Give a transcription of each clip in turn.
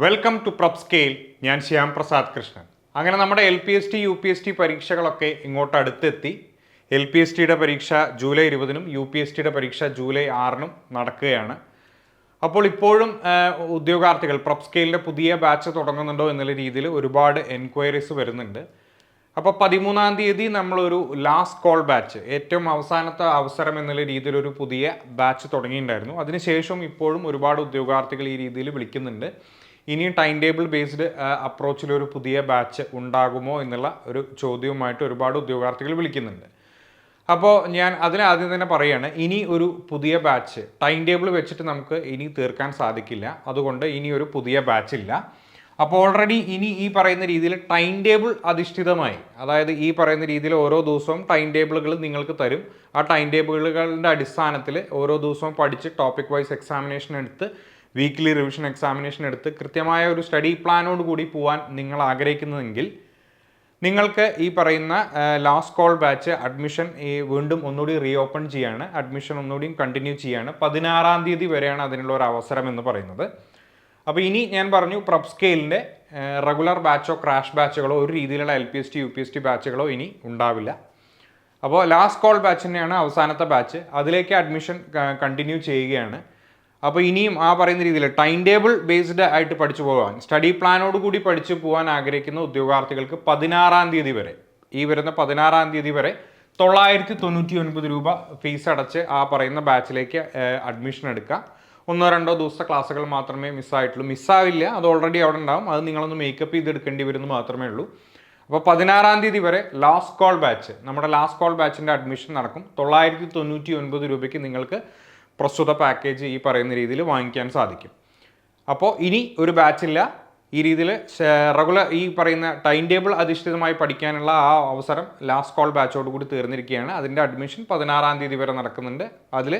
Welcome to prep scale ഞാൻ ശ്യാം പ്രസാദ് കൃഷ്ണൻ. അങ്ങനെ നമ്മുടെ L P S T U P S T പരീക്ഷകളൊക്കെ ഇങ്ങോട്ട് അടുത്തെത്തി. എൽ പി എസ് ടിയുടെ പരീക്ഷ ജൂലൈ ഇരുപതിനും യു പി എസ് ടിയുടെ പരീക്ഷ ജൂലൈ ആറിനും നടക്കുകയാണ്. അപ്പോൾ ഇപ്പോഴും ഉദ്യോഗാർത്ഥികൾ പ്രപ് സ്കെയിലിന്റെ പുതിയ ബാച്ച് തുടങ്ങുന്നുണ്ടോ എന്നുള്ള രീതിയിൽ ഒരുപാട് എൻക്വയറീസ് വരുന്നുണ്ട്. അപ്പോൾ പതിമൂന്നാം തീയതി നമ്മളൊരു ലാസ്റ്റ് കോൾ ബാച്ച് ഏറ്റവും അവസാനത്തെ അവസരം എന്നുള്ള രീതിയിലൊരു പുതിയ ബാച്ച് തുടങ്ങിയിട്ടുണ്ടായിരുന്നു. അതിനുശേഷം ഇപ്പോഴും ഒരുപാട് ഉദ്യോഗാർത്ഥികൾ ഈ രീതിയിൽ വിളിക്കുന്നുണ്ട്. ഇനിയും ടൈം ടേബിൾ ബേസ്ഡ് അപ്രോച്ചിൽ ഒരു പുതിയ ബാച്ച് ഉണ്ടാകുമോ എന്നുള്ള ഒരു ചോദ്യവുമായിട്ട് ഒരുപാട് ഉദ്യോഗാർത്ഥികൾ വിളിക്കുന്നുണ്ട്. അപ്പോൾ ഞാൻ അതിന് ആദ്യം തന്നെ പറയുകയാണ് ഇനി ഒരു പുതിയ ബാച്ച് ടൈം ടേബിൾ വെച്ചിട്ട് നമുക്ക് ഇനി തീർക്കാൻ സാധിക്കില്ല. അതുകൊണ്ട് ഇനി ഒരു പുതിയ ബാച്ച് ഇല്ല. അപ്പോൾ ഓൾറെഡി ഇനി ഈ പറയുന്ന രീതിയിൽ ടൈം ടേബിൾ അധിഷ്ഠിതമായി അതായത് ഈ പറയുന്ന രീതിയിൽ ഓരോ ദിവസവും ടൈം ടേബിളുകൾ നിങ്ങൾക്ക് തരും. ആ ടൈം ടേബിളുകളുടെ അടിസ്ഥാനത്തിൽ ഓരോ ദിവസവും പഠിച്ച് ടോപ്പിക് വൈസ് എക്സാമിനേഷൻ എടുത്ത് വീക്ക്ലി റിവിഷൻ എക്സാമിനേഷൻ എടുത്ത് കൃത്യമായ ഒരു സ്റ്റഡി പ്ലാനോട് കൂടി പോകാൻ നിങ്ങൾ ആഗ്രഹിക്കുന്നതെങ്കിൽ നിങ്ങൾക്ക് ഈ പറയുന്ന ലാസ്റ്റ് കോൾ ബാച്ച് അഡ്മിഷൻ ഈ വീണ്ടും ഒന്നുകൂടി റീഓപ്പൺ ചെയ്യാണ്. അഡ്മിഷൻ ഒന്നുകൂടിയും കണ്ടിന്യൂ ചെയ്യാണ്. പതിനാറാം തീയതി വരെയാണ് അതിനുള്ള ഒരു അവസരം എന്ന് പറയുന്നത്. അപ്പോൾ ഇനി ഞാൻ പറഞ്ഞു പ്രബ് സ്കെയിലിന്റെ റെഗുലർ ബാച്ചോ ക്രാഷ് ബാച്ചുകളോ ഒരു രീതിയിലുള്ള L P S T U P S T ബാച്ചുകളോ ഇനി ഉണ്ടാവില്ല. അപ്പോൾ ലാസ്റ്റ് കോൾ ബാച്ച് തന്നെയാണ് അവസാനത്തെ ബാച്ച് അതിലേക്ക് അഡ്മിഷൻ കണ്ടിന്യൂ ചെയ്യുകയാണ്. അപ്പോൾ ഇനിയും ആ പറയുന്ന രീതിയിൽ ടൈം ടേബിൾ ബേസ്ഡ് ആയിട്ട് പഠിച്ചു പോകാൻ സ്റ്റഡി പ്ലാനോട് കൂടി പഠിച്ചു പോകാൻ ആഗ്രഹിക്കുന്ന ഉദ്യോഗാർത്ഥികൾക്ക് പതിനാറാം തീയതി വരെ ഈ വരുന്ന പതിനാറാം തീയതി വരെ തൊള്ളായിരത്തി തൊണ്ണൂറ്റി ഒൻപത് രൂപ ഫീസ് അടച്ച് ആ പറയുന്ന ബാച്ചിലേക്ക് അഡ്മിഷൻ എടുക്കാം ഒന്നോ രണ്ടോ ദിവസത്തെ ക്ലാസ്സുകൾ മാത്രമേ മിസ്സായിട്ടുള്ളൂ മിസ്സാവില്ല അത് ഓൾറെഡി അവിടെ ഉണ്ടാവും. അത് നിങ്ങളൊന്ന് മേക്കപ്പ് ചെയ്ത് എടുക്കേണ്ടി വരുന്നു മാത്രമേ ഉള്ളൂ. അപ്പോൾ പതിനാറാം തീയതി വരെ ലാസ്റ്റ് കോൾ ബാച്ച് നമ്മുടെ ലാസ്റ്റ് കോൾ ബാച്ചിന്റെ അഡ്മിഷൻ നടക്കും. തൊള്ളായിരത്തി തൊണ്ണൂറ്റി ഒൻപത് രൂപയ്ക്ക് നിങ്ങൾക്ക് പ്രസ്തുത പാക്കേജ് ഈ പറയുന്ന രീതിയിൽ വാങ്ങിക്കാൻ സാധിക്കും. അപ്പോൾ ഇനി ഒരു ബാച്ചില്ല ഈ രീതിയിൽ റെഗുലർ ഈ പറയുന്ന ടൈം ടേബിൾ അധിഷ്ഠിതമായി പഠിക്കാനുള്ള ആ അവസരം ലാസ്റ്റ് കോൾ ബാച്ചോട് കൂടി തീർന്നിരിക്കുകയാണ്. അതിന്റെ അഡ്മിഷൻ പതിനാറാം തീയതി വരെ നടക്കുന്നുണ്ട്. അതിൽ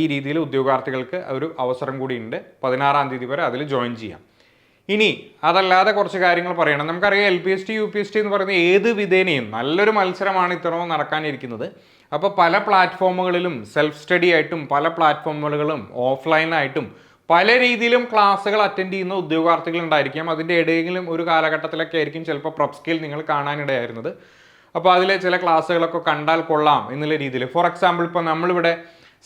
ഈ രീതിയിൽ ഉദ്യോഗാർത്ഥികൾക്ക് ഒരു അവസരം കൂടിയുണ്ട് പതിനാറാം തീയതി വരെ അതിൽ ജോയിൻ ചെയ്യാം. ഇനി അതല്ലാതെ കുറച്ച് കാര്യങ്ങൾ പറയണം. നമുക്കറിയാം L P S T U P S T എന്ന് പറയുന്ന ഏത് വിധേനയും നല്ലൊരു മത്സരമാണ് ഇത്തരവും നടക്കാനിരിക്കുന്നത്. അപ്പോൾ പല പ്ലാറ്റ്ഫോമുകളിലും സെൽഫ് സ്റ്റഡി ആയിട്ടും പല പ്ലാറ്റ്ഫോമുകളും ഓഫ്ലൈനായിട്ടും പല രീതിയിലും ക്ലാസ്സുകൾ അറ്റൻഡ് ചെയ്യുന്ന ഉദ്യോഗാർത്ഥികൾ ഉണ്ടായിരിക്കാം. അതിന്റെ ഏതെങ്കിലും ഒരു കാലഘട്ടത്തിലൊക്കെ ആയിരിക്കും ചിലപ്പോൾ പ്രൊപ് സ്കിൽ നിങ്ങൾ കാണാനിടയായിരുന്നത്. അപ്പോൾ അതിലെ ചില ക്ലാസ്സുകളൊക്കെ കണ്ടാൽ കൊള്ളാം എന്നുള്ള രീതിയിൽ. ഫോർ എക്സാമ്പിൾ ഇപ്പോൾ നമ്മളിവിടെ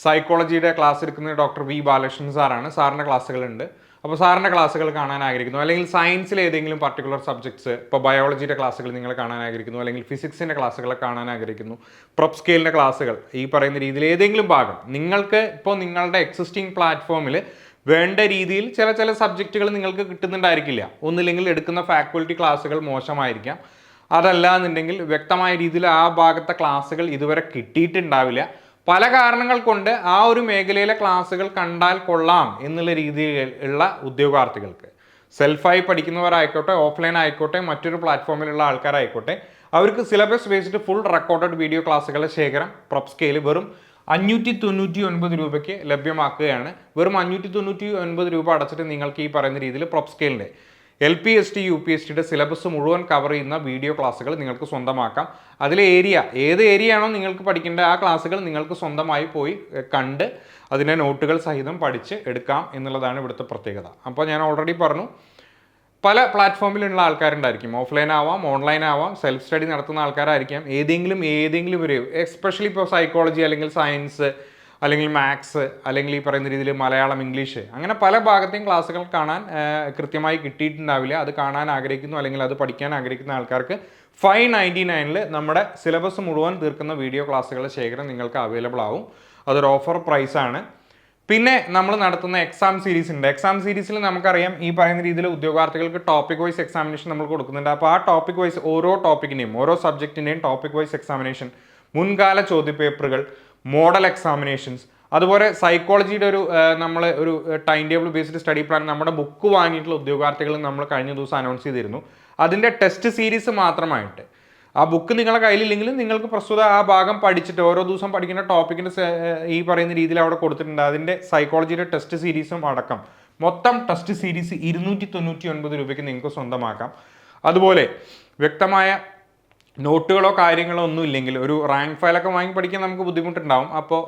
സൈക്കോളജിയുടെ ക്ലാസ് എടുക്കുന്നത് ഡോക്ടർ വി ബാലകൃഷ്ണൻ സാറാണ്. സാറിന്റെ ക്ലാസ്സുകളുണ്ട് അപ്പോൾ സാറിന്റെ ക്ലാസ്സുകൾ കാണാൻ ആഗ്രഹിക്കുന്നു. അല്ലെങ്കിൽ സയൻസിൽ ഏതെങ്കിലും പർട്ടിക്കുലർ സബ്ജക്ട്സ് ഇപ്പോൾ ബയോളജിയുടെ ക്ലാസ്സുകൾ നിങ്ങൾ കാണാൻ ആഗ്രഹിക്കുന്നു. അല്ലെങ്കിൽ ഫിസിക്സിന്റെ ക്ലാസ്സുകൾ കാണാൻ ആഗ്രഹിക്കുന്നു. പ്രൊപ് സ്കെയിലിന്റെ ക്ലാസ്സുകൾ ഈ പറയുന്ന രീതിയിൽ ഏതെങ്കിലും ഭാഗം. നിങ്ങൾക്ക് ഇപ്പോൾ നിങ്ങളുടെ എക്സിസ്റ്റിംഗ് പ്ലാറ്റ്ഫോമിൽ വേണ്ട രീതിയിൽ ചില ചില സബ്ജക്റ്റുകൾ നിങ്ങൾക്ക് കിട്ടുന്നുണ്ടായിരിക്കില്ല. ഒന്നില്ലെങ്കിൽ എടുക്കുന്ന ഫാക്കൽറ്റി ക്ലാസ്സുകൾ മോശമായിരിക്കാം. അതല്ല എന്നുണ്ടെങ്കിൽ വ്യക്തമായ രീതിയിൽ ആ ഭാഗത്തെ ക്ലാസ്സുകൾ ഇതുവരെ കിട്ടിയിട്ടുണ്ടാവില്ല. പല കാരണങ്ങൾ കൊണ്ട് ആ ഒരു മേഖലയിലെ ക്ലാസ്സുകൾ കണ്ടാൽ കൊള്ളാം എന്നുള്ള രീതിയിൽ ഉള്ള ഉദ്യോഗാർത്ഥികൾക്ക്. സെൽഫായി പഠിക്കുന്നവരായിക്കോട്ടെ ഓഫ്ലൈൻ ആയിക്കോട്ടെ മറ്റൊരു പ്ലാറ്റ്ഫോമിലുള്ള ആൾക്കാരായിക്കോട്ടെ അവർക്ക് syllabus based full recorded video ക്ലാസ്സുകളുടെ ശേഖരം പ്രൊപ് സ്കെയിൽ വെറും അഞ്ഞൂറ്റി തൊണ്ണൂറ്റി ഒൻപത് രൂപയ്ക്ക് ലഭ്യമാക്കുകയാണ്. വെറും അഞ്ഞൂറ്റി തൊണ്ണൂറ്റി ഒൻപത് രൂപ അടച്ചിട്ട് നിങ്ങൾക്ക് ഈ പറയുന്ന രീതിയിൽ prop സ്കെയിലിന്റെ L P S T U P S ടിയുടെ സിലബസ് മുഴുവൻ കവർ ചെയ്യുന്ന വീഡിയോ ക്ലാസ്സുകൾ നിങ്ങൾക്ക് സ്വന്തമാക്കാം. അതിലെ ഏരിയ ഏത് ഏരിയ ആണോ നിങ്ങൾക്ക് പഠിക്കേണ്ട ആ ക്ലാസ്സുകൾ നിങ്ങൾക്ക് സ്വന്തമായി പോയി കണ്ട് അതിന്റെ നോട്ടുകൾ സഹിതം പഠിച്ച് എടുക്കാം എന്നുള്ളതാണ് ഇവിടുത്തെ പ്രത്യേകത. അപ്പോൾ ഞാൻ ഓൾറെഡി പറഞ്ഞു പല പ്ലാറ്റ്ഫോമിലുള്ള ആൾക്കാരുണ്ടായിരിക്കും. ഓഫ്ലൈൻ ആവാം ഓൺലൈൻ ആവാം സെൽഫ് സ്റ്റഡി നടത്തുന്ന ആൾക്കാരായിരിക്കാം. ഏതെങ്കിലും ഏതെങ്കിലും ഒരു എസ്പെഷ്യലി ഇപ്പോൾ സൈക്കോളജി അല്ലെങ്കിൽ സയൻസ് അല്ലെങ്കിൽ മാത്സ് അല്ലെങ്കിൽ ഈ പറയുന്ന രീതിയിൽ മലയാളം ഇംഗ്ലീഷ് അങ്ങനെ പല ഭാഗത്തെയും ക്ലാസ്സുകൾ കാണാൻ കൃത്യമായി കിട്ടിയിട്ടുണ്ടാവില്ല. അത് കാണാൻ ആഗ്രഹിക്കുന്നു അല്ലെങ്കിൽ അത് പഠിക്കാൻ ആഗ്രഹിക്കുന്ന ആൾക്കാർക്ക് ഫൈവ് നയന്റി നയനിൽ നമ്മുടെ സിലബസ് മുഴുവൻ തീർക്കുന്ന വീഡിയോ ക്ലാസ്സുകളുടെ ശേഖരം നിങ്ങൾക്ക് അവൈലബിൾ ആവും. അതൊരു ഓഫർ പ്രൈസ് ആണ്. പിന്നെ നമ്മൾ നടത്തുന്ന എക്സാം സീരീസ് ഉണ്ട്. എക്സാം സീരീസിൽ നമുക്കറിയാം ഈ പറയുന്ന രീതിയിൽ ഉദ്യോഗാർത്ഥികൾക്ക് ടോപ്പിക് വൈസ് എക്സാമിനേഷൻ നമ്മൾ കൊടുക്കുന്നുണ്ട്. അപ്പോൾ ആ ടോപ്പിക് വൈസ് ഓരോ ടോപ്പിക്കിന്റെയും ഓരോ സബ്ജക്റ്റിന്റെയും ടോപ്പിക് വൈസ് എക്സാമിനേഷൻ മുൻകാല ചോദ്യപേപ്പറുകൾ മോഡൽ എക്സാമിനേഷൻസ്. അതുപോലെ സൈക്കോളജിയുടെ ഒരു നമ്മൾ ഒരു time table based study plan നമ്മുടെ ബുക്ക് വാങ്ങിയിട്ടുള്ള ഉദ്യോഗാർത്ഥികൾ നമ്മൾ കഴിഞ്ഞ ദിവസം അനൗൺസ് ചെയ്തിരുന്നു. അതിന്റെ ടെസ്റ്റ് സീരീസ് മാത്രമായിട്ട്. ആ ബുക്ക് നിങ്ങളുടെ കയ്യിലില്ലെങ്കിലും നിങ്ങൾക്ക് പ്രസ്തുത ആ ഭാഗം പഠിച്ചിട്ട് ഓരോ ദിവസം പഠിക്കുന്ന ടോപ്പിക്കിന്റെ ഈ പറയുന്ന രീതിയിൽ അവിടെ കൊടുത്തിട്ടുണ്ട്. അതിന്റെ സൈക്കോളജിയുടെ ടെസ്റ്റ് സീരീസും അടക്കം. മൊത്തം ടെസ്റ്റ് സീരീസ് ഇരുന്നൂറ്റി തൊണ്ണൂറ്റി ഒൻപത് രൂപയ്ക്ക് നിങ്ങൾക്ക് സ്വന്തമാക്കാം. അതുപോലെ വ്യക്തമായ നോട്ടുകളോ കാര്യങ്ങളോ ഒന്നും ഇല്ലെങ്കിൽ ഒരു റാങ്ക് ഫയലൊക്കെ വാങ്ങി പഠിക്കാൻ നമുക്ക് ബുദ്ധിമുട്ടുണ്ടാവും. അപ്പോൾ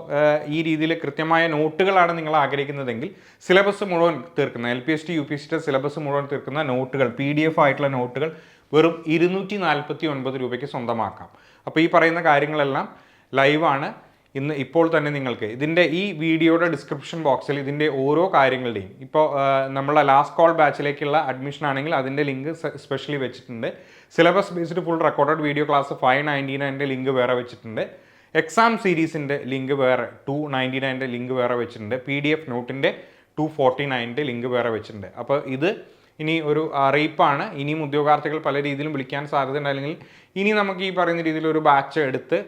ഈ രീതിയിൽ കൃത്യമായ നോട്ടുകളാണ് നിങ്ങൾ ആഗ്രഹിക്കുന്നതെങ്കിൽ സിലബസ് മുഴുവൻ തീർക്കുന്ന L P S T U P S T syllabus മുഴുവൻ തീർക്കുന്ന നോട്ടുകൾ പി ഡി എഫ് ആയിട്ടുള്ള നോട്ടുകൾ വെറും ഇരുന്നൂറ്റി നാൽപ്പത്തി ഒൻപത് രൂപയ്ക്ക് സ്വന്തമാക്കാം. അപ്പോൾ ഈ പറയുന്ന കാര്യങ്ങളെല്ലാം ലൈവാണ്. ഇന്ന് ഇപ്പോൾ തന്നെ നിങ്ങൾക്ക് ഇതിന്റെ ഈ വീഡിയോയുടെ ഡിസ്ക്രിപ്ഷൻ ബോക്സിൽ ഇതിന്റെ ഓരോ കാര്യങ്ങളുടെയും ഇപ്പോൾ നമ്മളെ ലാസ്റ്റ് കോൾ ബാച്ചിലേക്കുള്ള അഡ്മിഷൻ ആണെങ്കിൽ അതിന്റെ ലിങ്ക് സ്പെഷ്യലി വെച്ചിട്ടുണ്ട്. Syllabus based full recorded video class five ninety നയന്റെ link വേറെ വെച്ചിട്ടുണ്ട്. എക്സാം സീരീസിന്റെ ലിങ്ക് വേറെ ടു നയന്റി നയന്റെ ലിങ്ക് വേറെ വെച്ചിട്ടുണ്ട്. പി ഡി എഫ് നോട്ടിന്റെ ടു ഫോർട്ടി നയന്റെ ലിങ്ക് വേറെ വെച്ചിട്ടുണ്ട്. അപ്പോൾ ഇത് ഇനി ഒരു അറിയിപ്പാണ്. ഇനിയും ഉദ്യോഗാർത്ഥികൾ പല രീതിയിലും വിളിക്കാൻ സാധ്യത അല്ലെങ്കിൽ ഇനി നമുക്ക് ഈ പറയുന്ന രീതിയിൽ ഒരു ബാച്ച് എടുത്ത്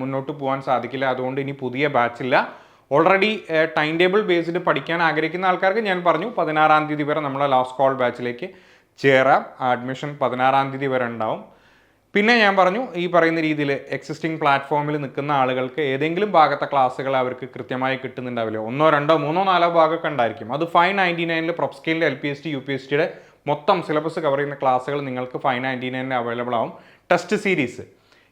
മുന്നോട്ട് പോകാൻ സാധിക്കില്ല. അതുകൊണ്ട് ഇനി പുതിയ ബാച്ചില്ല ഓൾറെഡി ടൈം ടേബിൾ ബേസ്ഡ് പഠിക്കാൻ ആഗ്രഹിക്കുന്ന ആൾക്കാർക്ക് ഞാൻ പറഞ്ഞു പതിനാറാം തീയതി വരെ നമ്മളെ ലാസ്റ്റ് കോൾ ബാച്ചിലേക്ക് ചേരാം. അഡ്മിഷൻ പതിനാറാം തീയതി വരെ ഉണ്ടാവും. പിന്നെ ഞാൻ പറഞ്ഞു ഈ പറയുന്ന രീതിയിൽ എക്സിസ്റ്റിംഗ് പ്ലാറ്റ്ഫോമിൽ നിൽക്കുന്ന ആളുകൾക്ക് ഏതെങ്കിലും ഭാഗത്തെ ക്ലാസ്സുകൾ അവർക്ക് കൃത്യമായി കിട്ടുന്നുണ്ടാവില്ല? ഒന്നോ രണ്ടോ മൂന്നോ നാലോ ഭാഗമൊക്കെ ഉണ്ടായിരിക്കും. അത് ഫൈവ് നയന്റി നയനിൽ പ്രൊപ്സ്കെയിലിന്റെ L P S T U P S ടിയുടെ മൊത്തം സിലബസ് കവർ ചെയ്യുന്ന ക്ലാസ്സുകൾ നിങ്ങൾക്ക് ഫൈവ് നയന്റി നയനിൽ അവൈലബിൾ ആവും. ടെസ്റ്റ് സീരീസ്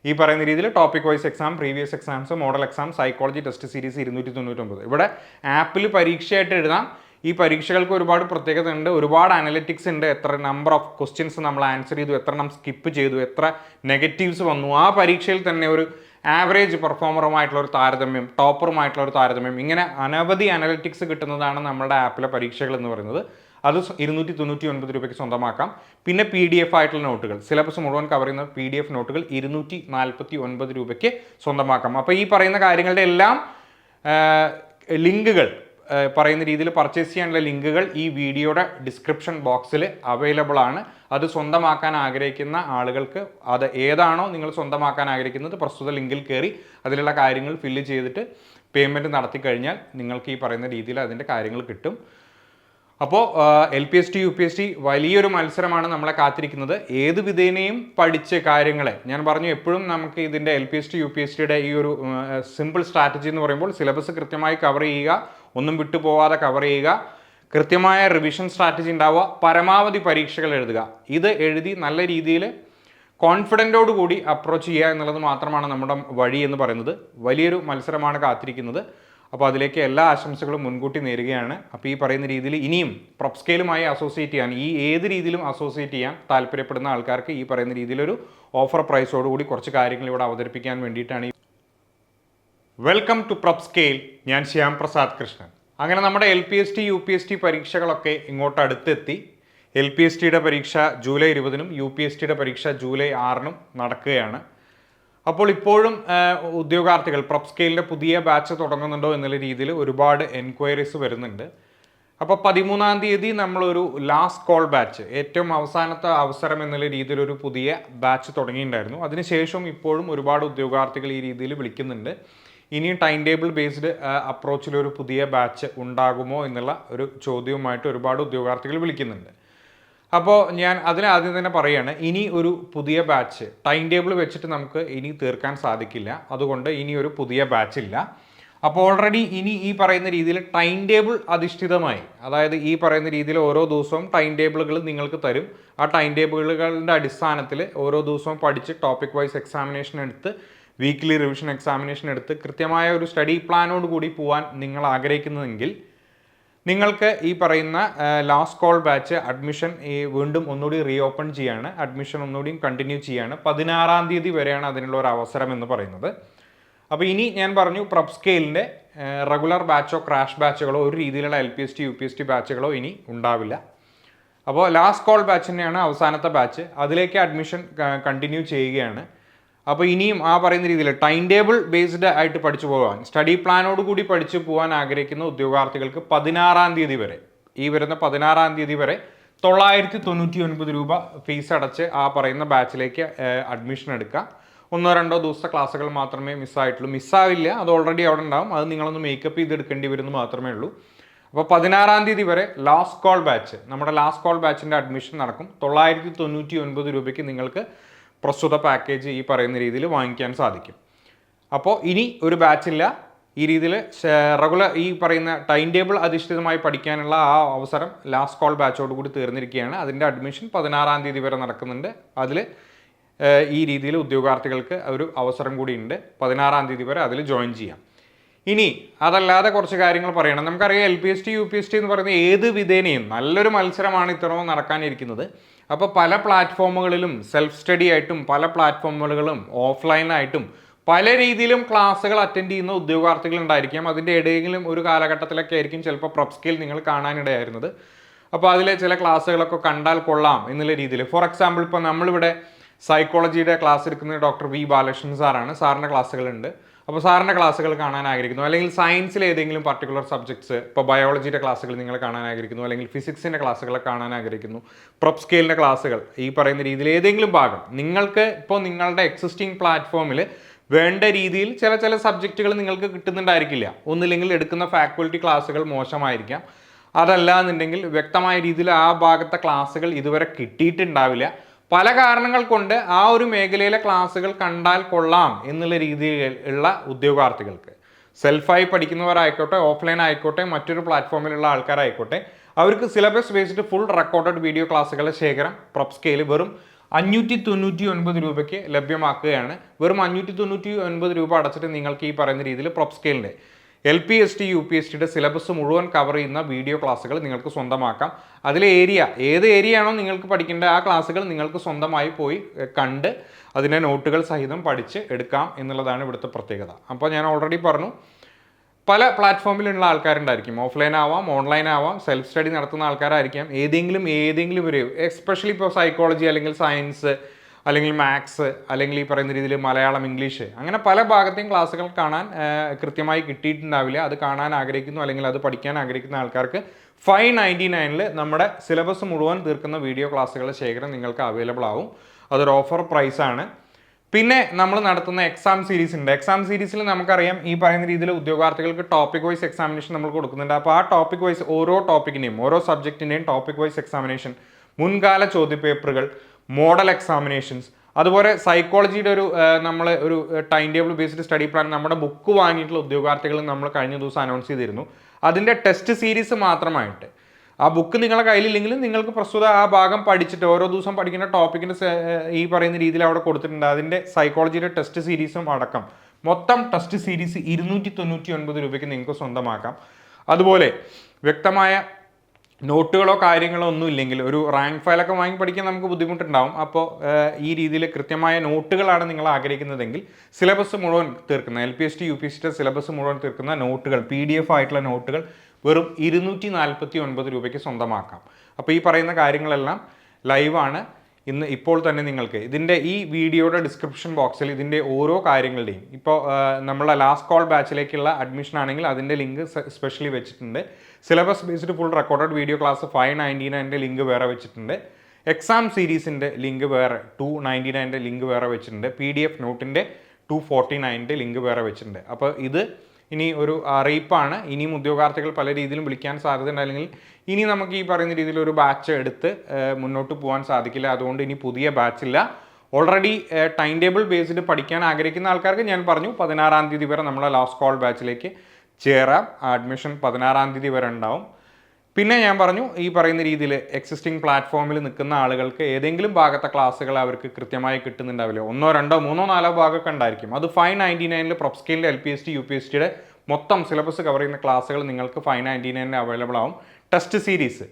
ഈ പറയുന്ന രീതിയിൽ topic wise exam previous exams model exam psychology test series ഇരുന്നൂറ്റി തൊണ്ണൂറ്റൊമ്പത്. ഇവിടെ ആപ്പിൽ പരീക്ഷയായിട്ട് എഴുതാം. ഈ പരീക്ഷകൾക്ക് ഒരുപാട് പ്രത്യേകത ഉണ്ട്. ഒരുപാട് അനലിറ്റിക്സ് ഉണ്ട്. എത്ര നമ്പർ ഓഫ് ക്വസ്റ്റ്യൻസ് നമ്മൾ ആൻസർ ചെയ്തു എത്ര നമ്മൾ സ്കിപ്പ് ചെയ്തു എത്ര നെഗറ്റീവ്സ് വന്നു. ആ പരീക്ഷയിൽ തന്നെ ഒരു ആവറേജ് പെർഫോമറുമായിട്ടുള്ള ഒരു താരതമ്യം ടോപ്പറുമായിട്ടുള്ള ഒരു താരതമ്യം ഇങ്ങനെ അനവധി അനലിറ്റിക്സ് കിട്ടുന്നതാണ് നമ്മുടെ ആപ്പിലെ പരീക്ഷകൾ എന്ന് പറയുന്നത്. അത് ഇരുന്നൂറ്റി തൊണ്ണൂറ്റി ഒൻപത് രൂപയ്ക്ക് സ്വന്തമാക്കാം. പിന്നെ പി ഡി എഫ് ആയിട്ടുള്ള നോട്ടുകൾ സിലബസ് മുഴുവൻ കവർ ചെയ്യുന്ന പി ഡി എഫ് നോട്ടുകൾ ഇരുന്നൂറ്റി നാൽപ്പത്തി ഒൻപത് രൂപയ്ക്ക് സ്വന്തമാക്കാം. അപ്പോൾ ഈ പറയുന്ന കാര്യങ്ങളുടെ എല്ലാം ലിങ്കുകൾ പറയുന്ന രീതിയിൽ പർച്ചേസ് ചെയ്യാനുള്ള ലിങ്കുകൾ ഈ വീഡിയോയുടെ ഡിസ്ക്രിപ്ഷൻ ബോക്സിൽ അവൈലബിൾ ആണ്. അത് സ്വന്തമാക്കാൻ ആഗ്രഹിക്കുന്ന ആളുകൾക്ക് അത് ഏതാണോ നിങ്ങൾ സ്വന്തമാക്കാൻ ആഗ്രഹിക്കുന്നത് പ്രസ്തുത ലിങ്കിൽ കയറി അതിലുള്ള കാര്യങ്ങൾ ഫില്ല് ചെയ്തിട്ട് പേയ്മെന്റ് നടത്തി കഴിഞ്ഞാൽ നിങ്ങൾക്ക് ഈ പറയുന്ന രീതിയിൽ അതിന്റെ കാര്യങ്ങൾ കിട്ടും. അപ്പോൾ L P S T U P S T വലിയൊരു മത്സരമാണ് നമ്മളെ കാത്തിരിക്കുന്നത്. ഏത് വിധേനയും പഠിച്ച് കാര്യങ്ങളെ ഞാൻ പറഞ്ഞു എപ്പോഴും നമുക്ക് ഇതിന്റെ L P S T U P S ടിയുടെ ഈ ഒരു സിമ്പിൾ സ്ട്രാറ്റജി എന്ന് പറയുമ്പോൾ സിലബസ് കൃത്യമായി കവർ ചെയ്യുക ഒന്നും വിട്ടുപോവാതെ കവർ ചെയ്യുക. കൃത്യമായ റിവിഷൻ സ്ട്രാറ്റജി ഉണ്ടാവുക. പരമാവധി പരീക്ഷകൾ എഴുതുക. ഇത് എഴുതി നല്ല രീതിയിൽ കൂടി അപ്രോച്ച് ചെയ്യുക എന്നുള്ളത് മാത്രമാണ് നമ്മുടെ വഴി എന്ന് പറയുന്നത്. വലിയൊരു മത്സരമാണ് കാത്തിരിക്കുന്നത്. അപ്പോൾ അതിലേക്ക് എല്ലാ ആശംസകളും മുൻകൂട്ടി നേരുകയാണ്. അപ്പോൾ ഈ പറയുന്ന രീതിയിൽ ഇനിയും പ്രൊപ് സ്കെയിലുമായി അസോസിയേറ്റ് ചെയ്യാൻ ഈ ഏത് രീതിയിലും അസോസിയേറ്റ് ചെയ്യാൻ താല്പര്യപ്പെടുന്ന ആൾക്കാർക്ക് ഈ പറയുന്ന രീതിയിലൊരു ഓഫർ പ്രൈസോടുകൂടി കുറച്ച് കാര്യങ്ങൾ ഇവിടെ അവതരിപ്പിക്കാൻ വേണ്ടിയിട്ടാണ് വെൽക്കം ടു പ്രപ് സ്കെയിൽ ഞാൻ ശ്യാം പ്രസാദ് കൃഷ്ണൻ. അങ്ങനെ നമ്മുടെ L P S T U P S T പരീക്ഷകളൊക്കെ ഇങ്ങോട്ട് അടുത്തെത്തി എൽ പി എസ് ടിയുടെ പരീക്ഷ ജൂലൈ ഇരുപതിനും യു പി എസ് ടിയുടെ പരീക്ഷ ജൂലൈ ആറിനും നടക്കുകയാണ്. അപ്പോൾ ഇപ്പോഴും ഉദ്യോഗാർത്ഥികൾ പ്രപ് സ്കെയിലിന്റെ പുതിയ ബാച്ച് തുടങ്ങുന്നുണ്ടോ എന്നുള്ള രീതിയിൽ ഒരുപാട് എൻക്വയറീസ് വരുന്നുണ്ട്. അപ്പോൾ പതിമൂന്നാം തീയതി നമ്മളൊരു ലാസ്റ്റ് കോൾ ബാച്ച് ഏറ്റവും അവസാനത്തെ അവസരം എന്നുള്ള രീതിയിലൊരു പുതിയ ബാച്ച് തുടങ്ങിയിട്ടുണ്ടായിരുന്നു. അതിനുശേഷം ഇപ്പോഴും ഒരുപാട് ഉദ്യോഗാർത്ഥികൾ ഈ രീതിയിൽ വിളിക്കുന്നുണ്ട്. ഇനിയും ടൈം ടേബിൾ ബേസ്ഡ് അപ്രോച്ചിൽ ഒരു പുതിയ ബാച്ച് ഉണ്ടാകുമോ എന്നുള്ള ഒരു ചോദ്യവുമായിട്ട് ഒരുപാട് ഉദ്യോഗാർത്ഥികൾ വിളിക്കുന്നുണ്ട്. അപ്പോൾ ഞാൻ അതിന് ആദ്യം തന്നെ പറയുകയാണ് ഇനി ഒരു പുതിയ ബാച്ച് ടൈം ടേബിൾ വെച്ചിട്ട് നമുക്ക് ഇനി തീർക്കാൻ സാധിക്കില്ല. അതുകൊണ്ട് ഇനി ഒരു പുതിയ ബാച്ച് ഇല്ല. അപ്പോൾ ഓൾറെഡി ഇനി ഈ പറയുന്ന രീതിയിൽ ടൈം ടേബിൾ അധിഷ്ഠിതമായി അതായത് ഈ പറയുന്ന രീതിയിൽ ഓരോ ദിവസവും ടൈം ടേബിളുകൾ നിങ്ങൾക്ക് തരും. ആ ടൈം ടേബിളുകളുടെ അടിസ്ഥാനത്തിൽ ഓരോ ദിവസവും പഠിച്ച് ടോപ്പിക് വൈസ് എക്സാമിനേഷൻ എടുത്ത് വീക്ക്ലി റിവിഷൻ എക്സാമിനേഷൻ എടുത്ത് കൃത്യമായ ഒരു സ്റ്റഡി പ്ലാനോട് കൂടി പോകാൻ നിങ്ങൾ ആഗ്രഹിക്കുന്നതെങ്കിൽ നിങ്ങൾക്ക് ഈ പറയുന്ന ലാസ്റ്റ് കോൾ ബാച്ച് അഡ്മിഷൻ ഈ വീണ്ടും ഒന്നുകൂടി റീ ഓപ്പൺ ചെയ്യാണ്. അഡ്മിഷൻ ഒന്നുകൂടി കണ്ടിന്യൂ ചെയ്യാണ്. പതിനാറാം തീയതി വരെയാണ് അതിനുള്ള ഒരു അവസരം എന്ന് പറയുന്നത്. അപ്പോൾ ഇനി ഞാൻ പറഞ്ഞു പ്രപ് സ്കെയിലിന്റെ റെഗുലർ ബാച്ചോ ക്രാഷ് ബാച്ചുകളോ ഒരു രീതിയിലുള്ള L P S T U P S T ബാച്ചുകളോ ഇനി ഉണ്ടാവില്ല. അപ്പോൾ ലാസ്റ്റ് കോൾ ബാച്ച് തന്നെയാണ് അവസാനത്തെ ബാച്ച് അതിലേക്ക് അഡ്മിഷൻ കണ്ടിന്യൂ ചെയ്യുകയാണ്. അപ്പോൾ ഇനിയും ആ പറയുന്ന രീതിയിൽ ടൈം ടേബിൾ ബേസ്ഡ് ആയിട്ട് പഠിച്ചു പോകാൻ സ്റ്റഡി പ്ലാനോട് കൂടി പഠിച്ചു പോകാൻ ആഗ്രഹിക്കുന്ന ഉദ്യോഗാർത്ഥികൾക്ക് പതിനാറാം തീയതി വരെ ഈ വരുന്ന പതിനാറാം തീയതി വരെ തൊള്ളായിരത്തി തൊണ്ണൂറ്റി ഒൻപത് രൂപ ഫീസ് അടച്ച് ആ പറയുന്ന ബാച്ചിലേക്ക് അഡ്മിഷൻ എടുക്കാം ഒന്നോ രണ്ടോ ദിവസത്തെ ക്ലാസ്സുകൾ മാത്രമേ മിസ്സായിട്ടുള്ളൂ മിസ്സാവില്ല അത് ഓൾറെഡി അവിടെ ഉണ്ടാവും. അത് നിങ്ങളൊന്ന് മേക്കപ്പ് ചെയ്തെടുക്കേണ്ടി വരുന്നു മാത്രമേ ഉള്ളൂ. അപ്പോൾ പതിനാറാം തീയതി വരെ ലാസ്റ്റ് കോൾ ബാച്ച് നമ്മുടെ ലാസ്റ്റ് കോൾ ബാച്ചിന്റെ അഡ്മിഷൻ നടക്കും. തൊള്ളായിരത്തി തൊണ്ണൂറ്റി ഒൻപത് രൂപയ്ക്ക് നിങ്ങൾക്ക് പ്രസ്തുത പാക്കേജ് ഈ പറയുന്ന രീതിയിൽ വാങ്ങിക്കാൻ സാധിക്കും. അപ്പോൾ ഇനി ഒരു ബാച്ചില്ല ഈ രീതിയിൽ റെഗുലർ ഈ പറയുന്ന ടൈം ടേബിൾ അധിഷ്ഠിതമായി പഠിക്കാനുള്ള ആ അവസരം ലാസ്റ്റ് കോൾ ബാച്ചോട് കൂടി തീർന്നിരിക്കുകയാണ്. അതിന്റെ അഡ്മിഷൻ പതിനാറാം തീയതി വരെ നടക്കുന്നുണ്ട്. അതിൽ ഈ രീതിയിൽ ഉദ്യോഗാർത്ഥികൾക്ക് ഒരു അവസരം കൂടിയുണ്ട് പതിനാറാം തീയതി വരെ അതിൽ ജോയിൻ ചെയ്യാം. ഇനി അതല്ലാതെ കുറച്ച് കാര്യങ്ങൾ പറയണം. നമുക്കറിയാം L P S T U P S T എന്ന് പറയുന്ന ഏത് വിധേനയും നല്ലൊരു മത്സരമാണ് ഇത്തരവും നടക്കാനിരിക്കുന്നത്. അപ്പോൾ പല പ്ലാറ്റ്ഫോമുകളിലും സെൽഫ് സ്റ്റഡി ആയിട്ടും പല പ്ലാറ്റ്ഫോമുകളും ഓഫ്ലൈനായിട്ടും പല രീതിയിലും ക്ലാസ്സുകൾ അറ്റൻഡ് ചെയ്യുന്ന ഉദ്യോഗാർത്ഥികൾ ഉണ്ടായിരിക്കാം. അതിന്റെ ഇടയിലും ഒരു കാലഘട്ടത്തിലൊക്കെ ആയിരിക്കും ചിലപ്പോൾ പ്രൊപ് സ്കിൽ നിങ്ങൾ കാണാനിടയായിരുന്നത്. അപ്പോൾ അതിലെ ചില ക്ലാസ്സുകളൊക്കെ കണ്ടാൽ കൊള്ളാം എന്നുള്ള രീതിയിൽ. ഫോർ എക്സാമ്പിൾ ഇപ്പോൾ നമ്മളിവിടെ സൈക്കോളജിയുടെ ക്ലാസ് എടുക്കുന്നത് ഡോക്ടർ വി ബാലകൃഷ്ണൻ സാറാണ്. സാറിന്റെ ക്ലാസ്സുകളുണ്ട് അപ്പോൾ സാറിന്റെ ക്ലാസ്സുകൾ കാണാൻ ആഗ്രഹിക്കുന്നു. അല്ലെങ്കിൽ സയൻസിൽ ഏതെങ്കിലും പർട്ടിക്കുലർ സബ്ജക്ട്സ് ഇപ്പോൾ ബയോളജിയുടെ ക്ലാസ്സുകൾ നിങ്ങൾ കാണാൻ ആഗ്രഹിക്കുന്നു. അല്ലെങ്കിൽ ഫിസിക്സിന്റെ ക്ലാസ്സുകൾ കാണാൻ ആഗ്രഹിക്കുന്നു. പ്രൊപ് സ്കെയിലിന്റെ ക്ലാസ്സുകൾ ഈ പറയുന്ന രീതിയിൽ ഏതെങ്കിലും ഭാഗം. നിങ്ങൾക്ക് ഇപ്പോൾ നിങ്ങളുടെ എക്സിസ്റ്റിംഗ് പ്ലാറ്റ്ഫോമിൽ വേണ്ട രീതിയിൽ ചില ചില സബ്ജക്റ്റുകൾ നിങ്ങൾക്ക് കിട്ടുന്നുണ്ടായിരിക്കില്ല. ഒന്നില്ലെങ്കിൽ എടുക്കുന്ന ഫാക്കൽറ്റി ക്ലാസ്സുകൾ മോശമായിരിക്കാം. അതല്ല എന്നുണ്ടെങ്കിൽ വ്യക്തമായ രീതിയിൽ ആ ഭാഗത്തെ ക്ലാസ്സുകൾ ഇതുവരെ കിട്ടിയിട്ടുണ്ടാവില്ല. പല കാരണങ്ങൾ കൊണ്ട് ആ ഒരു മേഖലയിലെ ക്ലാസ്സുകൾ കണ്ടാൽ കൊള്ളാം എന്നുള്ള രീതിയിൽ ഉള്ള ഉദ്യോഗാർത്ഥികൾക്ക്. സെൽഫായി പഠിക്കുന്നവരായിക്കോട്ടെ ഓഫ്ലൈൻ ആയിക്കോട്ടെ മറ്റൊരു പ്ലാറ്റ്ഫോമിലുള്ള ആൾക്കാരായിക്കോട്ടെ അവർക്ക് syllabus based full recorded video ക്ലാസ്സുകളുടെ ശേഖരം പ്രൊപ് സ്കെയിൽ വെറും അഞ്ഞൂറ്റി തൊണ്ണൂറ്റി ഒൻപത് രൂപയ്ക്ക് ലഭ്യമാക്കുകയാണ്. വെറും അഞ്ഞൂറ്റി തൊണ്ണൂറ്റി ഒൻപത് രൂപ അടച്ചിട്ട് നിങ്ങൾക്ക് ഈ പറയുന്ന രീതിയിൽ prop സ്കെയിലിന്റെ L P S T U P S ടിയുടെ സിലബസ് മുഴുവൻ കവർ ചെയ്യുന്ന വീഡിയോ ക്ലാസ്സുകൾ നിങ്ങൾക്ക് സ്വന്തമാക്കാം. അതിലെ ഏരിയ ഏത് ഏരിയ ആണോ നിങ്ങൾക്ക് പഠിക്കേണ്ട ആ ക്ലാസ്സുകൾ നിങ്ങൾക്ക് സ്വന്തമായി പോയി കണ്ട് അതിന്റെ നോട്ടുകൾ സഹിതം പഠിച്ച് എടുക്കാം എന്നുള്ളതാണ് ഇവിടുത്തെ പ്രത്യേകത. അപ്പോൾ ഞാൻ ഓൾറെഡി പറഞ്ഞു പല പ്ലാറ്റ്ഫോമിലുള്ള ആൾക്കാരുണ്ടായിരിക്കും. ഓഫ്ലൈൻ ആവാം ഓൺലൈൻ ആവാം സെൽഫ് സ്റ്റഡി നടത്തുന്ന ആൾക്കാരായിരിക്കാം. ഏതെങ്കിലും ഏതെങ്കിലും ഒരു എസ്പെഷ്യലി ഇപ്പോൾ സൈക്കോളജി അല്ലെങ്കിൽ സയൻസ് അല്ലെങ്കിൽ മാത്സ് അല്ലെങ്കിൽ ഈ പറയുന്ന രീതിയിൽ മലയാളം ഇംഗ്ലീഷ് അങ്ങനെ പല ഭാഗത്തെയും ക്ലാസ്സുകൾ കാണാൻ കൃത്യമായി കിട്ടിയിട്ടുണ്ടാവില്ല. അത് കാണാൻ ആഗ്രഹിക്കുന്നു അല്ലെങ്കിൽ അത് പഠിക്കാൻ ആഗ്രഹിക്കുന്ന ആൾക്കാർക്ക് ഫൈവ് നയന്റി നയനിൽ നമ്മുടെ സിലബസ് മുഴുവൻ തീർക്കുന്ന വീഡിയോ ക്ലാസ്സുകളുടെ ശേഖരം നിങ്ങൾക്ക് അവൈലബിൾ ആവും. അതൊരു ഓഫർ പ്രൈസാണ് പിന്നെ നമ്മൾ നടത്തുന്ന എക്സാം സീരീസ് ഉണ്ട്. എക്സാം സീരീസിൽ നമുക്കറിയാം ഈ പറയുന്ന രീതിയിൽ ഉദ്യോഗാർത്ഥികൾക്ക് ടോപ്പിക് വൈസ് എക്സാമിനേഷൻ നമ്മൾ കൊടുക്കുന്നുണ്ട്. അപ്പോൾ ആ ടോപ്പിക് വൈസ് ഓരോ ടോപ്പിക്കിന്റെയും ഓരോ സബ്ജക്റ്റിന്റെയും ടോപ്പിക് വൈസ് എക്സാമിനേഷൻ മുൻകാല ചോദ്യപേപ്പറുകൾ മോഡൽ എക്സാമിനേഷൻസ്. അതുപോലെ സൈക്കോളജിയുടെ ഒരു നമ്മൾ ഒരു time table based study plan നമ്മുടെ ബുക്ക് വാങ്ങിയിട്ടുള്ള ഉദ്യോഗാർത്ഥികൾ നമ്മൾ കഴിഞ്ഞ ദിവസം അനൗൺസ് ചെയ്തിരുന്നു. അതിന്റെ ടെസ്റ്റ് സീരീസ് മാത്രമായിട്ട്. ആ ബുക്ക് നിങ്ങളുടെ കയ്യിലില്ലെങ്കിലും നിങ്ങൾക്ക് പ്രസ്തുത ആ ഭാഗം പഠിച്ചിട്ട് ഓരോ ദിവസം പഠിക്കുന്ന ടോപ്പിക്കിന്റെ ഈ പറയുന്ന രീതിയിൽ അവിടെ കൊടുത്തിട്ടുണ്ട്. അതിന്റെ സൈക്കോളജിയുടെ ടെസ്റ്റ് സീരീസും അടക്കം. മൊത്തം ടെസ്റ്റ് സീരീസ് ഇരുന്നൂറ്റി തൊണ്ണൂറ്റി ഒൻപത് രൂപയ്ക്ക് നിങ്ങൾക്ക് സ്വന്തമാക്കാം. അതുപോലെ വ്യക്തമായ നോട്ടുകളോ കാര്യങ്ങളോ ഒന്നും ഇല്ലെങ്കിൽ ഒരു റാങ്ക് ഫയലൊക്കെ വാങ്ങി പഠിക്കാൻ നമുക്ക് ബുദ്ധിമുട്ടുണ്ടാവും. അപ്പോൾ ഈ രീതിയിൽ കൃത്യമായ നോട്ടുകളാണ് നിങ്ങൾ ആഗ്രഹിക്കുന്നതെങ്കിൽ സിലബസ് മുഴുവൻ തീർക്കുന്ന L P S T U P S T syllabus മുഴുവൻ തീർക്കുന്ന നോട്ടുകൾ പി ഡി എഫ് ആയിട്ടുള്ള നോട്ടുകൾ വെറും ഇരുന്നൂറ്റി നാൽപ്പത്തി ഒൻപത് രൂപയ്ക്ക് സ്വന്തമാക്കാം. അപ്പോൾ ഈ പറയുന്ന കാര്യങ്ങളെല്ലാം ലൈവാണ്. ഇന്ന് ഇപ്പോൾ തന്നെ നിങ്ങൾക്ക് ഇതിന്റെ ഈ വീഡിയോയുടെ ഡിസ്ക്രിപ്ഷൻ ബോക്സിൽ ഇതിന്റെ ഓരോ കാര്യങ്ങളുടെയും ഇപ്പോൾ നമ്മളെ ലാസ്റ്റ് കോൾ ബാച്ചിലേക്കുള്ള അഡ്മിഷൻ ആണെങ്കിൽ അതിന്റെ ലിങ്ക് സ്പെഷ്യലി വെച്ചിട്ടുണ്ട്. Syllabus based full recorded video class five ninety നയന്റെ link വേറെ വെച്ചിട്ടുണ്ട്. എക്സാം സീരീസിന്റെ ലിങ്ക് വേറെ ടു നയന്റി നയന്റെ ലിങ്ക് വേറെ വെച്ചിട്ടുണ്ട്. പി ഡി എഫ് നോട്ടിന്റെ ടു ഫോർട്ടി നയന്റെ ലിങ്ക് വേറെ വെച്ചിട്ടുണ്ട്. അപ്പോൾ ഇത് ഇനി ഒരു അറിയിപ്പാണ്. ഇനിയും ഉദ്യോഗാർത്ഥികൾ പല രീതിയിലും വിളിക്കാൻ സാധ്യതയുണ്ട് അല്ലെങ്കിൽ ഇനി നമുക്ക് ഈ പറയുന്ന രീതിയിൽ ഒരു ബാച്ച് എടുത്ത് മുന്നോട്ട് പോകാൻ സാധിക്കില്ല. അതുകൊണ്ട് ഇനി പുതിയ ബാച്ചില്ല ഓൾറെഡി ടൈം ടേബിൾ ബേസ്ഡ് പഠിക്കാൻ ആഗ്രഹിക്കുന്ന ആൾക്കാർക്ക് ഞാൻ പറഞ്ഞു പതിനാറാം തീയതി വരെ നമ്മളെ ലാസ്റ്റ് കോൾ ബാച്ചിലേക്ക് ചേരാം. അഡ്മിഷൻ പതിനാറാം തീയതി വരെ ഉണ്ടാവും. പിന്നെ ഞാൻ പറഞ്ഞു ഈ പറയുന്ന രീതിയിൽ എക്സിസ്റ്റിംഗ് പ്ലാറ്റ്ഫോമിൽ നിൽക്കുന്ന ആളുകൾക്ക് ഏതെങ്കിലും ഭാഗത്തെ ക്ലാസ്സുകൾ അവർക്ക് കൃത്യമായി കിട്ടുന്നുണ്ടാവില്ല? ഒന്നോ രണ്ടോ മൂന്നോ നാലോ ഭാഗമൊക്കെ ഉണ്ടായിരിക്കും. അത് ഫൈവ് നയന്റി നയനിൽ prop സ്കെയിലിന്റെ L P S T U P S ടിയുടെ മൊത്തം സിലബസ് കവർ ചെയ്യുന്ന ക്ലാസ്സുകൾ നിങ്ങൾക്ക് ഫൈവ് നയന്റി നയനിൽ അവൈലബിൾ ആവും. ടെസ്റ്റ് സീരീസ്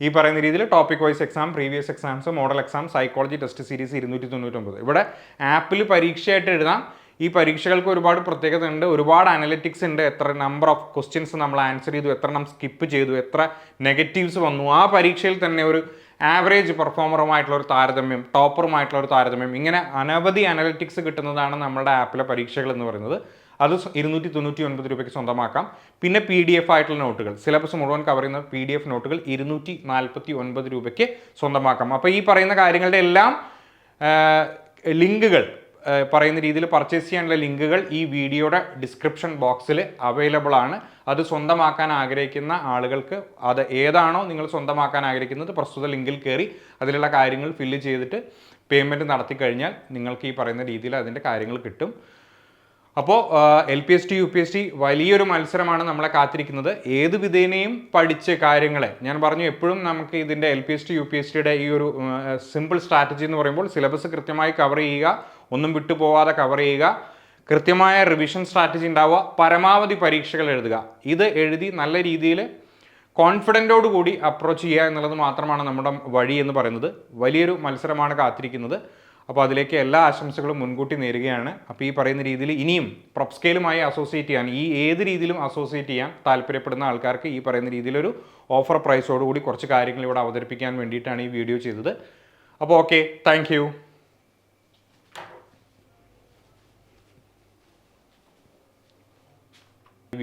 ഈ പറയുന്ന രീതിയിൽ topic wise exam previous exams model exam psychology test series ഇരുന്നൂറ്റി തൊണ്ണൂറ്റൊമ്പത്. ഇവിടെ ആപ്പിൽ പരീക്ഷയായിട്ട് എഴുതാം ഈ പരീക്ഷകൾക്ക് ഒരുപാട് പ്രത്യേകത ഉണ്ട് ഒരുപാട് അനലറ്റിക്സ് ഉണ്ട്. എത്ര നമ്പർ ഓഫ് ക്വസ്റ്റ്യൻസ് നമ്മൾ ആൻസർ ചെയ്തു എത്ര നാം സ്കിപ്പ് ചെയ്തു എത്ര നെഗറ്റീവ്സ് വന്നു. ആ പരീക്ഷയിൽ തന്നെ ഒരു ആവറേജ് പെർഫോമറുമായിട്ടുള്ള ഒരു താരതമ്യം ടോപ്പറുമായിട്ടുള്ള ഒരു താരതമ്യം ഇങ്ങനെ അനവധി അനലറ്റിക്സ് കിട്ടുന്നതാണ് നമ്മുടെ ആപ്പിലെ പരീക്ഷകൾ എന്ന് പറയുന്നത്. അത് ഇരുന്നൂറ്റി തൊണ്ണൂറ്റി ഒൻപത് രൂപയ്ക്ക് സ്വന്തമാക്കാം. പിന്നെ പി ഡി എഫ് ആയിട്ടുള്ള നോട്ടുകൾ സിലബസ് മുഴുവൻ കവർ ചെയ്യുന്ന പി ഡി എഫ് നോട്ടുകൾ ഇരുന്നൂറ്റി നാൽപ്പത്തി ഒൻപത് രൂപയ്ക്ക് സ്വന്തമാക്കാം. അപ്പോൾ ഈ പറയുന്ന കാര്യങ്ങളുടെ എല്ലാം ലിങ്കുകൾ പറയുന്ന രീതിയിൽ പർച്ചേസ് ചെയ്യാനുള്ള ലിങ്കുകൾ ഈ വീഡിയോയുടെ ഡിസ്ക്രിപ്ഷൻ ബോക്സിൽ അവൈലബിൾ ആണ്. അത് സ്വന്തമാക്കാൻ ആഗ്രഹിക്കുന്ന ആളുകൾക്ക് അത് ഏതാണോ നിങ്ങൾ സ്വന്തമാക്കാൻ ആഗ്രഹിക്കുന്നത് പ്രസ്തുത ലിങ്കിൽ കയറി അതിലുള്ള കാര്യങ്ങൾ ഫില്ല് ചെയ്തിട്ട് പേയ്മെന്റ് നടത്തി കഴിഞ്ഞാൽ നിങ്ങൾക്ക് ഈ പറയുന്ന രീതിയിൽ അതിന്റെ കാര്യങ്ങൾ കിട്ടും. അപ്പോൾ L P S T U P S T വലിയൊരു മത്സരമാണ് നമ്മളെ കാത്തിരിക്കുന്നത്. ഏത് വിധേനയും പഠിച്ച് കാര്യങ്ങളെ ഞാൻ പറഞ്ഞു എപ്പോഴും നമുക്ക് ഇതിന്റെ L P S T U P S ടിയുടെ ഈ ഒരു സിമ്പിൾ സ്ട്രാറ്റജി എന്ന് പറയുമ്പോൾ സിലബസ് കൃത്യമായി കവർ ചെയ്യുക ഒന്നും വിട്ടുപോവാതെ കവർ ചെയ്യുക. കൃത്യമായ റിവിഷൻ സ്ട്രാറ്റജി ഉണ്ടാവുക. പരമാവധി പരീക്ഷകൾ എഴുതുക. ഇത് എഴുതി നല്ല രീതിയിൽ കോൺഫിഡന്റോട് കൂടി അപ്രോച്ച് ചെയ്യുക എന്നുള്ളത് മാത്രമാണ് നമ്മുടെ വഴി എന്ന് പറയുന്നത്. വലിയൊരു മത്സരമാണ് കാത്തിരിക്കുന്നത്. അപ്പോൾ അതിലേക്ക് എല്ലാ ആശംസകളും മുൻകൂട്ടി നേരുകയാണ്. അപ്പോൾ ഈ പറയുന്ന രീതിയിൽ ഇനിയും പ്രൊപ് സ്കെയിലുമായി അസോസിയേറ്റ് ചെയ്യാൻ ഈ ഏത് രീതിയിലും അസോസിയേറ്റ് ചെയ്യാൻ താല്പര്യപ്പെടുന്ന ആൾക്കാർക്ക് ഈ പറയുന്ന രീതിയിലൊരു ഓഫർ പ്രൈസോടുകൂടി കുറച്ച് കാര്യങ്ങൾ ഇവിടെ അവതരിപ്പിക്കാൻ വേണ്ടിയിട്ടാണ് ഈ വീഡിയോ ചെയ്തത്. അപ്പോൾ ഓക്കെ താങ്ക്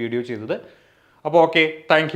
വീഡിയോ ചെയ്തത്. അപ്പോൾ ഓക്കെ താങ്ക്